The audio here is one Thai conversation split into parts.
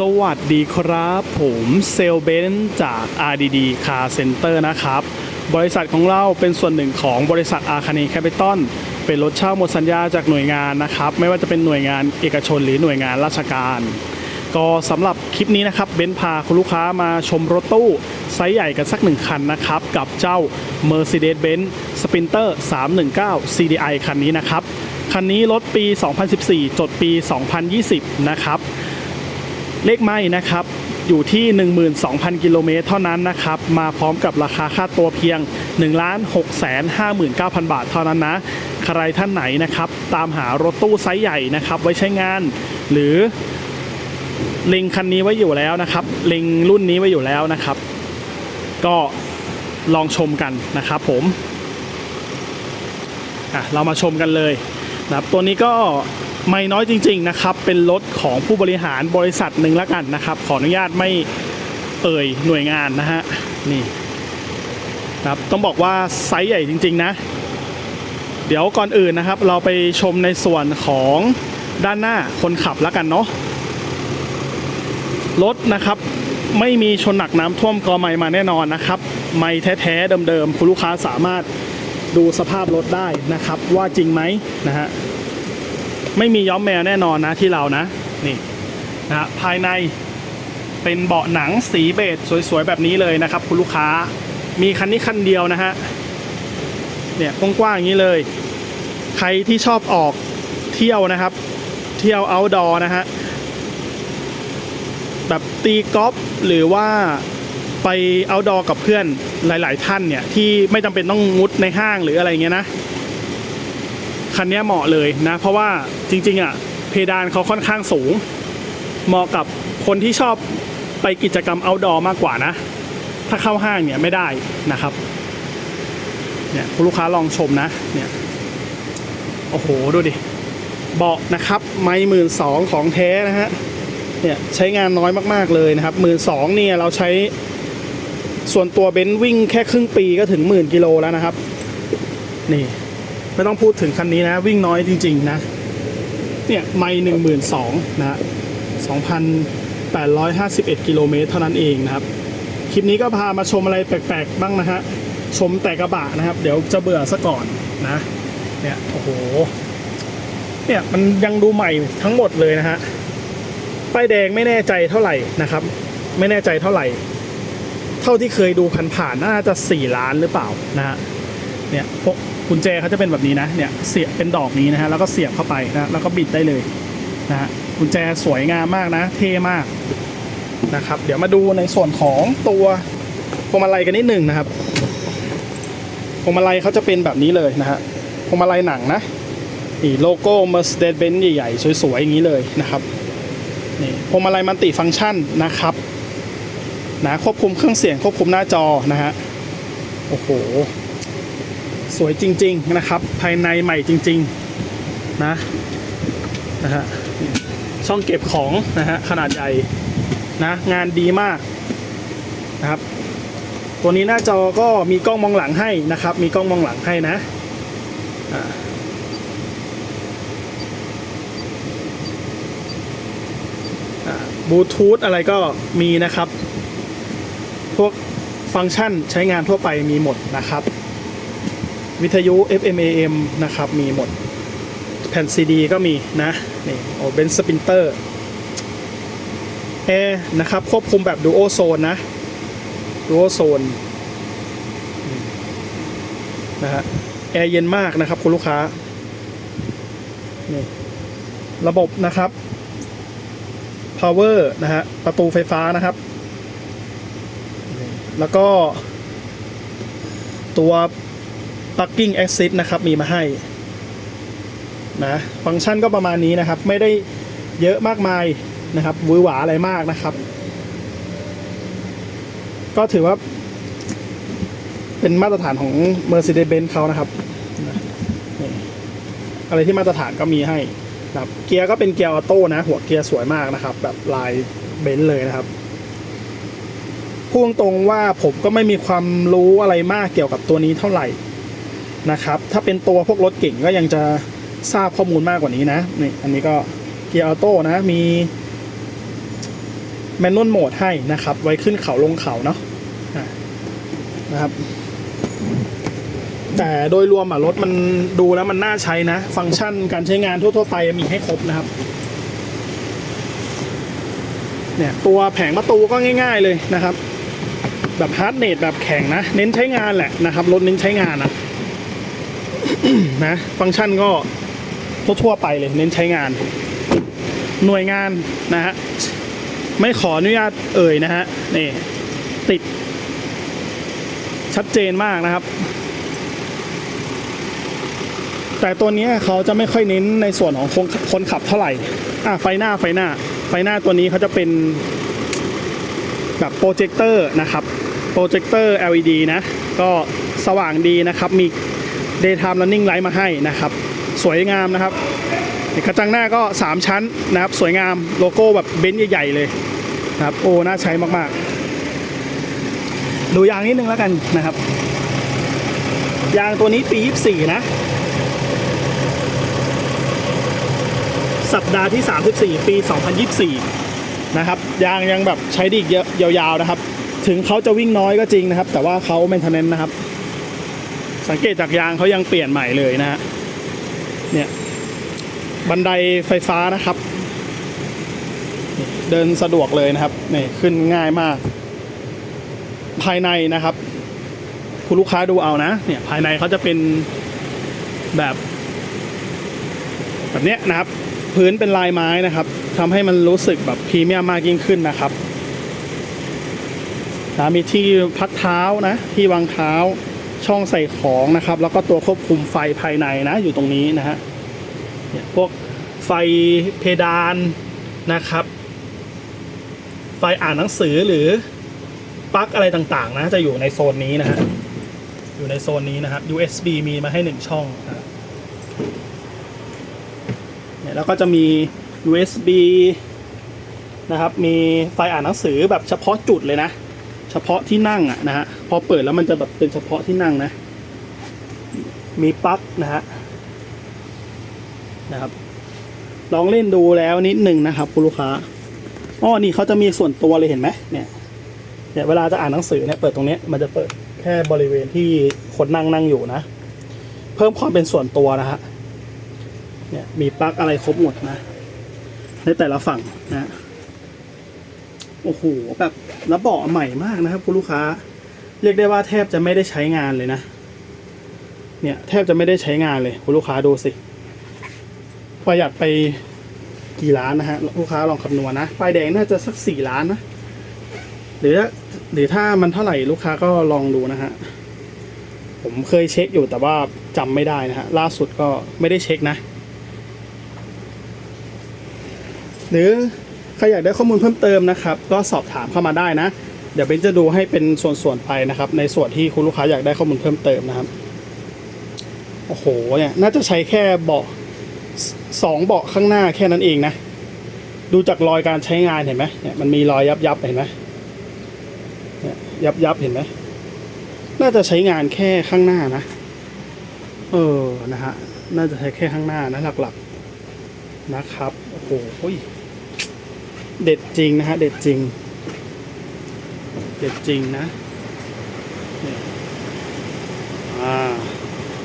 สวัสดีครับ ผมเซลเบนจาก RDD Car Center นะครับ บริษัทของเราเป็นส่วนหนึ่งของบริษัทอาคา e แคปิตอลเป็นรถเช่าหมดสัญญาจากหน่วยงานนะครับ ไม่ว่าจะเป็นหน่วยงานเอกชนหรือหน่วยงานราชการ ก็สำหรับคลิปนี้นะครับเบนพาคุณลูกค้ามาชมรถตู้ ไซส์ใหญ่กันสักหนึ่งคันนะครับ กับเจ้า Mercedes-Benz Sprinter 319 CDI คันนี้นะครับ คันนี้รถปี 2014 จดปี 2020 นะครับ เลขไม่นะครับอยู่ที่ 12,000 กิโลเมตรเท่านั้นนะครับ มาพร้อมกับราคาค่าตัวเพียง 1 6 5 9 0 0 0 บาทเท่านั้นนะ ใครท่านไหนนะครับ ตามหารถตู้ไซส์ใหญ่นะครับ ไว้ใช้งาน หรือเล็งคันนี้ไว้อยู่แล้วนะครับเล็งรุ่นนี้ไว้อยู่แล้วนะครับ ก็ลองชมกันนะครับผมอะเรามาชมกันเลยนะครับตัวนี้ก็ ไม่น้อยจริง ๆนะครับ เป็นรถของผู้บริหารบริษัทหนึ่งล้วกันนะครับ ขออนุญาตไม่เอ่ยหน่วยงานนะฮะนี่ครับต้องบอกว่าไซส์ใหญ่จริง ๆ นะ เดี๋ยวก่อนอื่นนะครับ เราไปชมในส่วนของด้านหน้าคนขับแล้วกันเนาะรถนะครับไม่มีชนหนักน้ำท่วมกอไม้มาแน่นอนนะครับ ไม่แท้ๆเดิมๆคุณลูกค้าสามารถดูสภาพรถได้นะครับ ว่าจริงไหมนะฮะ ไม่มีย้อมแมวแน่นอนนะที่เรานะนี่นะฮะภายในเป็นเบาะหนังสีเบจสวยๆแบบนี้เลยนะครับ คุณลูกค้ามีคันนี้คันเดียวนะฮะเนี่ยกว้างๆอย่างนี้เลย ใครที่ชอบออกเที่ยวนะครับ เที่ยว outdoor นะฮะแบบตีกอล์ฟหรือว่าไปเอาดอกับเพื่อนหลาย ๆ ท่านเนี่ย ที่ไม่จำเป็นต้องมุดในห้างหรืออะไรเงี้ยนะ คันนี้เหมาะเลยนะ เพราะว่า จริงๆอะเพดานเขาค่อนข้างสูง เหมาะกับคนที่ชอบไปกิจกรรมเอาดอมากกว่านะ ถ้าเข้าห้างเนี่ยไม่ได้นะครับเนี่ยลูกค้าลองชมนะเนี่ยโอ้โหดูดิเบาะนะครับ ไม้หมื่นสองของแท้นะฮะเนี่ยใช้งานน้อยมากๆเลยนะครับหมื่นสองเนี่ยเราใช้ส่วนตัวเบนซ์วิ่งแค่ครึ่งปีก็ถึงหมื่นกิโลแล้วนะครับ นี่ ไม่ต้องพูดถึงคันนี้นะ วิ่งน้อยจริง ๆ นะ เนี่ยไม่หนึ่งหมื่นสองนะฮะสองพันแปดร้อยห้าสิบเอ็ดกิโลเมตรเท่านั้นเองนะครับ คลิปนี้ก็พามาชมอะไรแปลกๆ บ้างนะฮะ ชมแต่กระบะนะครับ เดี๋ยวจะเบื่อซะก่อนนะ เนี่ย โอ้โห เนี่ย มันยังดูใหม่ทั้งหมดเลยนะฮะ ป้ายแดงไม่แน่ใจเท่าไหร่นะครับ ไม่แน่ใจเท่าไหร่ เท่าที่เคยดูผ่านๆน่าจะ4ล้านหรือเปล่านะฮะ เนี่ยพวก กุญแจเขาจะเป็นแบบนี้นะเนี่ยเสียบเป็นดอกนี้นะฮะแล้วก็เสียบเข้าไปนะแล้วก็บิดได้เลยนะฮะกุญแจสวยงามมากนะ เท่มากนะครับ เดี๋ยวมาดูในส่วนของตัวพวงมาลัยกันนิดหนึ่งนะครับพวงมาลัยเขาจะเป็นแบบนี้เลยนะฮะพวงมาลัยหนังนะนี่โลโก้ Mercedes-Benz ใหญ่ๆ สวยๆ อย่างนี้เลยนะครับนี่พวงมาลัยมันติฟังก์ชันนะครับนะควบคุมเครื่องเสียงควบคุมหน้าจอนะฮะโอ้โห สวยจริง ๆ นะครับ ภายในใหม่จริง ๆ นะนะฮะช่องเก็บของนะฮะขนาดใหญ่นะงานดีมากนะครับ ตัวนี้หน้าจอก็มีกล้องมองหลังให้นะครับ มีกล้องมองหลังให้นะอ่าบลูทูธอะไรก็มีนะครับ พวกฟังก์ชันใช้งานทั่วไปมีหมดนะครับ วิทยุ FM AM นะครับ มีหมดแผ่นซีดีก็มีนะ นี่โอเบนสปินเตอร์แอร์นะครับ ควบคุมแบบดูโอโซนนะดูโอโซนนะฮะแอร์เย็นมากนะครับ คุณลูกค้า นี่ระบบนะครับ power นะฮะ ประตูไฟฟ้านะครับ แล้วก็ตัว parking assist นะครับ มีมาให้นะฟังก์ชันก็ประมาณนี้นะครับ ไม่ได้เยอะมากมายนะครับวือหวาอะไรมากนะครับ ก็ถือว่า เป็นมาตรฐานของ Mercedes-Benz เขานะครับ อะไรที่มาตรฐานก็มีให้นะครับเกียร์ก็เป็นเกียร์ออโต้นะ หัวเกียร์สวยมากนะครับ แบบลายเบนซ์เลยนะครับพูดตรงว่าผมก็ไม่มีความรู้อะไรมากเกี่ยวกับตัวนี้เท่าไหร่ นะครับ ถ้าเป็นตัวพวกรถเก่งก็ยังจะทราบข้อมูลมากกว่านี้นะนี่อันนี้ก็เกียร์ออโต้นะมีแมนนวลโหมดให้นะครับ ไว้ขึ้นเขาลงเขาเนาะนะครับ แต่โดยรวมอะรถมันดูแล้วมันน่าใช้นะ ฟังก์ชันการใช้งานทั่วๆไปมีให้ครบนะครับเนี่ยตัวแผงประตูก็ง่าย ๆเลยนะครับ แบบฮาร์ดเนตแบบแข็งนะ เน้นใช้งานแหละนะครับรถเน้นใช้งานนะ นะ ฟังก์ชันก็ทั่วไปเลยเน้นใช้งาน หน่วยงานนะฮะไม่ขออนุญาตเอ่ยนะฮะนี่ติด ชัดเจนมากนะครับ แต่ตัวนี้เขาจะไม่ค่อยเน้นในส่วนของคนคนขับเท่าไหร่อะไฟหน้าไฟหน้า ไฟหน้าตัวนี้เขาจะเป็นแบบโปรเจคเตอร์นะครับโปรเจคเตอร์ LED นะ ก็สว่างดีนะครับ มี daytime running light มาให้นะครับ สวยงามนะครับกระจังหน้าก็ 3 ชั้นนะครับ สวยงามโลโก้แบบเบนซ์ใหญ่ๆเลยนะครับโอ้น่าใช้มากๆ ดูยางนิดนึงแล้วกันนะครับ ยางตัวนี้ปี 24 นะ สัปดาห์ที่ 34 ปี 2024 นะครับ ยางยังแบบใช้ดีอีกเยอะยาวๆนะครับ ถึงเขาจะวิ่งน้อยก็จริงนะครับ แต่ว่าเขาเมนเทนเนนนะครับ สังเกตจากยางเขายังเปลี่ยนใหม่เลยนะฮะเนี่ยบันไดไฟฟ้านะครับ เดินสะดวกเลยนะครับนี่ขึ้นง่ายมาก ภายในนะครับ คุณลูกค้าดูเอานะ เนี่ยภายในเขาจะเป็นแบบ แบบเนี้ยนะครับ พื้นเป็นลายไม้นะครับทำให้มันรู้สึกแบบพรีเมียมมากยิ่งขึ้นนะครับนะมีที่พักเท้านะ ที่วางเท้า ช่องใส่ของนะครับ แล้วก็ตัวควบคุมไฟภายในนะอยู่ตรงนี้นะฮะเนี่ยพวกไฟเพดานนะครับ ไฟอ่านหนังสือหรือปลั๊กอะไรต่างๆ นะจะอยู่ในโซนนี้นะฮะอยู่ในโซนนี้นะครับ USB มีมาให้หนึ่งช่องนะเนี่ยแล้วก็จะมี USB นะครับ มีไฟอ่านหนังสือแบบเฉพาะจุดเลยนะ เฉพาะที่นั่งอะนะฮะพอเปิดแล้วมันจะแบบเป็นเฉพาะที่นั่งนะ มีปลั๊กนะฮะนะครับ ลองเล่นดูแล้วนิดหนึ่งนะครับคุณลูกค้าอ๋อนี่เขาจะมีส่วนตัวเลยเห็นไหมเนี่ยเนี่ยเวลาจะอ่านหนังสือเนี่ยเปิดตรงนี้มันจะเปิดแค่บริเวณที่คนนั่งนั่งอยู่นะ เพิ่มความเป็นส่วนตัวนะฮะเนี่ยมีปลั๊กอะไรครบหมดนะ ในแต่ละฝั่งนะ โอ้โหแบบแล้วเบาะใหม่มากนะครับ คุณลูกค้า เรียกได้ว่าแทบจะไม่ได้ใช้งานเลยนะ เนี่ยแทบจะไม่ได้ใช้งานเลย คุณลูกค้าดูสิ ประหยัดไปกี่ล้านนะฮะลูกค้าลองคำนวณนะป้ายแดงน่าจะสักสี่ล้านนะหรือหรือถ้ามันเท่าไหร่ลูกค้าก็ลองดูนะฮะผมเคยเช็คอยู่แต่ว่าจำไม่ได้นะฮะล่าสุดก็ไม่ได้เช็คนะ หรือ ใครอยากได้ข้อมูลเพิ่มเติมนะครับ ก็สอบถามเข้ามาได้นะ เดี๋ยวเบนจะดูให้เป็นส่วนๆไปนะครับ ในส่วนที่คุณลูกค้าอยากได้ข้อมูลเพิ่มเติมนะครับโอ้โหเนี่ยน่าจะใช้แค่เบาะสองเบาะข้างหน้าแค่นั้นเองนะ ดูจากรอยการใช้งานเห็นไหมเนี่ยมันมีรอยยับยับๆเห็นไหมเนี่ยยับยับๆเห็นไหมน่าจะใช้งานแค่ข้างหน้านะ เออนะฮะน่าจะใช้แค่ข้างหน้านะหลักๆนะครับโอ้โห เด็ดจริงนะฮะเด็ดจริง เด็ดจริงนะ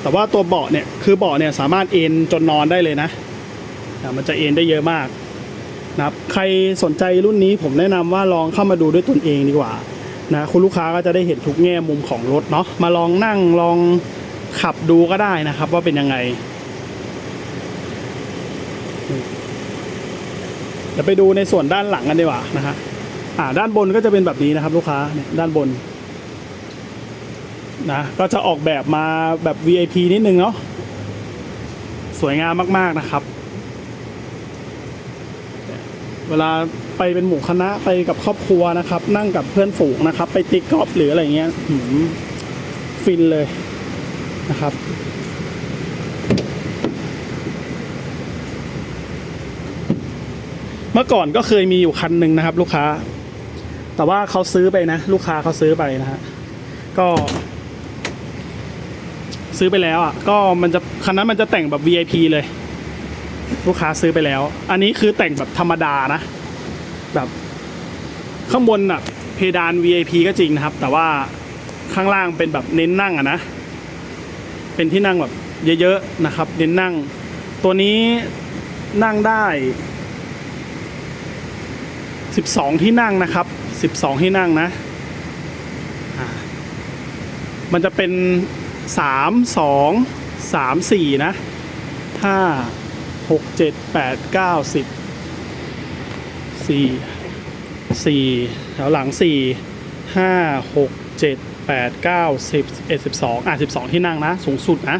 แต่ว่าตัวเบาะเนี่ยคือเบาะเนี่ยสามารถเอนจนนอนได้เลยนะมันจะเอนได้เยอะมากนะครับใครสนใจรุ่นนี้ผมแนะนำว่าลองเข้ามาดูด้วยตนเองดีกว่านะคุณลูกค้าก็จะได้เห็นทุกแง่มุมของรถเนาะมาลองนั่งลองขับดูก็ได้นะครับว่าเป็นยังไง เดี๋ยวไปดูในส่วนด้านหลังกันดีกว่านะฮะอ่าด้านบนก็จะเป็นแบบนี้นะครับ ลูกค้าเนี่ยด้านบนนะก็จะออกแบบมาแบบ VIP นิดนึงเนาะสวยงามมาก ๆนะครับ เวลาไปเป็นหมู่คณะไปกับครอบครัวนะครับ นั่งกับเพื่อนฝูงนะครับ ไปติ๊กกอล์ฟหรืออะไรเงี้ยฟินเลยนะครับ เมื่อก่อนก็เคยมีอยู่คันหนึ่งนะครับ ลูกค้า แต่ว่าเขาซื้อไปนะ ลูกค้าเขาซื้อไปนะฮะก็ ซื้อไปแล้วอะ ก็มันจะคันนั้นมันจะแต่งแบบ VIP เลย ลูกค้าซื้อไปแล้ว อันนี้คือแต่งแบบธรรมดานะ แบบข้างบนอะ เพดาน VIP ก็จริงนะครับ แต่ว่าข้างล่างเป็นแบบเน้นนั่งอะนะ เป็นที่นั่งแบบเยอะๆนะครับ เน้นนั่ง ตัวนี้นั่งได้ 12 ที่นั่งนะครับ 12 ที่นั่งนะมันจะเป็น 3 2 3 4 นะ5 6 7 8 9 10 4 4แถวหลัง 4 5 6 7 8 9 10 11 12 อะ 12 ที่นั่งนะ สูงสุดนะ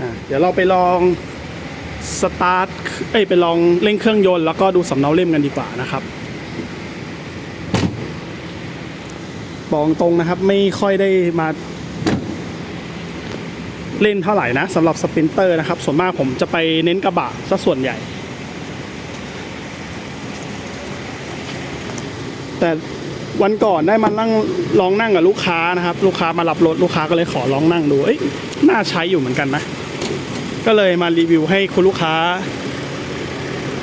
อะ เดี๋ยวเราไปลอง สตาร์ทเอ้ยไปลองเร่งเครื่องยนต์แล้วก็ดูสำเนาเล่มกันดีกว่านะครับบอกตรงนะครับไม่ค่อยได้มาเล่นเท่าไหร่นะสำหรับสปรินเตอร์นะครับ ส่วนมากผมจะไปเน้นกระบะซะส่วนใหญ่ แต่วันก่อนได้มานั่งลองนั่งกับลูกค้านะครับ ลูกค้ามารับรถลูกค้าก็เลยขอลองนั่งดูเอ้ยน่าใช้อยู่เหมือนกันนะ ก็เลยมารีวิวให้คุณลูกค้า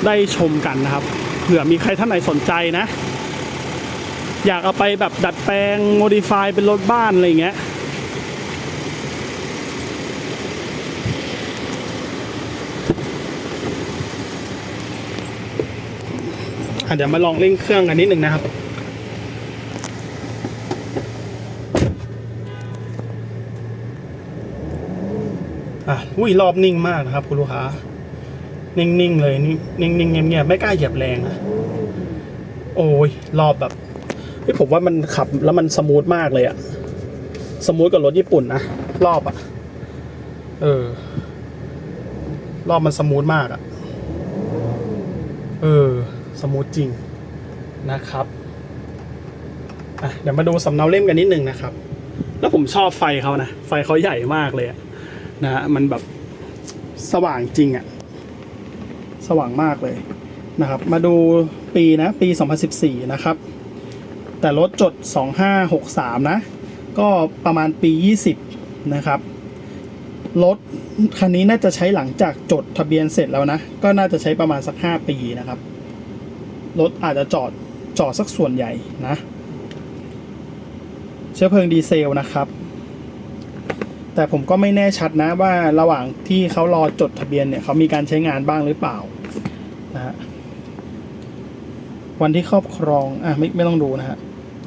ได้ชมกันนะครับ เผื่อมีใครท่านไหนสนใจนะ อยากเอาไปแบบดัดแปลงโมดิฟายเป็นรถบ้านอะไรเงี้ยเดี๋ยวมาลองเร่งเครื่องกันนิดหนึ่งนะครับ อุ้ยรอบนิ่งมากนะครับ คุณลูกค้า นิ่งๆเลย นิ่งๆเงียบๆไม่กล้าเหยียบแรงอะโอ้ยรอบแบบผมว่ามันขับแล้วมันสมูทมากเลยอะสมูทกับรถญี่ปุ่นนะรอบอะเออ รอบมันสมูทมากอะเออ สมูทจริงนะครับอะเดี๋ยวมาดูสำเนาเล่มกันนิดนึงนะครับ แล้วผมชอบไฟเขานะ ไฟเขาใหญ่มากเลยอะ นะฮะมันแบบสว่างจริงอะสว่างมากเลยนะครับ มาดูปีนะปี 2014 นะครับ แต่รถจด 2563 นะ ก็ประมาณปี 20 นะครับรถคันนี้น่าจะใช้หลังจากจดทะเบียนเสร็จแล้วนะ ก็น่าจะใช้ประมาณสัก 5 ปีนะครับรถอาจจะจอดจอดสักส่วนใหญ่นะ เชื้อเพลิงดีเซลนะครับ แต่ผมก็ไม่แน่ชัดนะว่าระหว่างที่เขารอจดทะเบียนเนี่ยเขามีการใช้งานบ้างหรือเปล่านะฮะวันที่ครอบครองอะไม่ไม่ต้องดูนะฮะ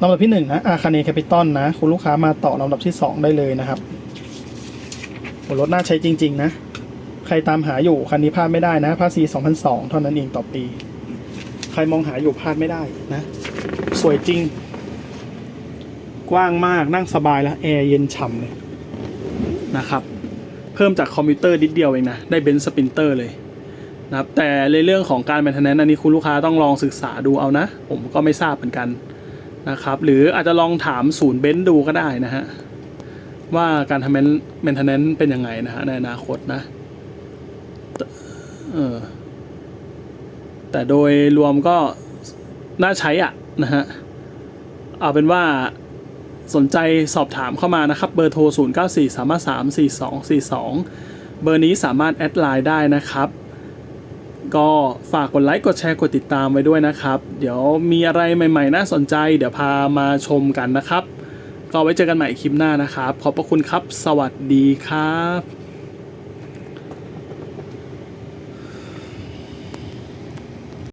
ลำดับที่หนึ่งนะอาคาเนแคปิตอลนะ คุณลูกค้ามาต่อลำดับที่สองได้เลยนะครับโอ้รถน่าใช้จริง ๆ นะ ใครตามหาอยู่คันนี้พลาดไม่ได้นะภาษี2002 เท่านั้นเองต่อปี ใครมองหาอยู่พลาดไม่ได้นะ สวยจริง กว้างมากนั่งสบายแล้วแอร์เย็นฉ่ำเลย นะครับ เพิ่มจากคอมพิวเตอร์นิดเดียวเองนะ ได้เบนซ์สปินเตอร์เลยนะครับ แต่ในเรื่องของการแมนเทนแนนอันนี้คุณลูกค้าต้องลองศึกษาดูเอานะ ผมก็ไม่ทราบเหมือนกันนะครับ หรืออาจจะลองถามศูนย์เบนซ์ดูก็ได้นะฮะ ว่าการทำแมนเทนแนนเป็นยังไงนะฮะในอนาคตนะเออแต่โดยรวมก็น่าใช้อะนะฮะ เอาเป็นว่า สนใจสอบถามเข้ามานะครับ เบอร์โทร 0 9 4 334242 เบอร์นี้สามารถแอดไลน์ได้นะครับ ก็ฝากกดไลค์กดแชร์กดติดตามไว้ด้วยนะครับ เดี๋ยวมีอะไรใหม่ๆ น่าสนใจ เดี๋ยวพามาชมกันนะครับ ก็ไว้เจอกันใหม่คลิปหน้านะครับ ขอบพระคุณครับ สวัสดีครับ